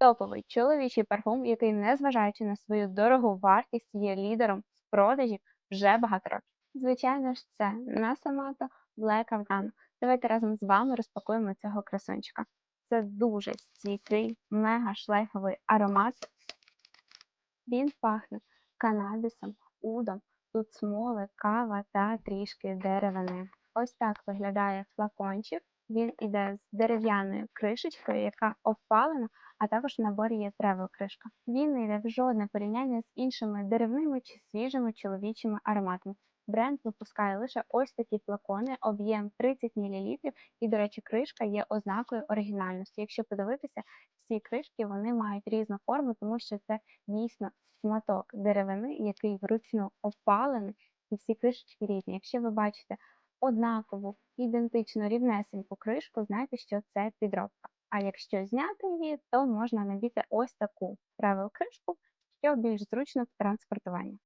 Топовий чоловічий парфум, який, незважаючи на свою дорогу вартість, є лідером з продажів вже багато років. Звичайно ж, це Насамато Black Afghan. Давайте разом з вами розпакуємо цього красунчика. Це дуже стійкий, мега шлейфовий аромат. Він пахне канабісом, удом, тут смоли, кава та трішки деревини. Ось так виглядає флакончик. Він іде з дерев'яною кришечкою, яка опалена, а також в наборі є тревел кришка. Він не йде в жодне порівняння з іншими деревними чи свіжими чоловічими ароматами. Бренд випускає лише ось такі флакони, об'єм 30 мл, і, до речі, кришка є ознакою оригінальності. Якщо подивитися, всі кришки вони мають різну форму, тому що це дійсно шматок деревини, який вручну опалений, і всі кришечки різні. Якщо ви бачите однакову, ідентично рівнесеньку кришку, знайте, що це підробка. А якщо зняти її, то можна надіти ось таку правил кришку, що більш зручно в транспортуванні.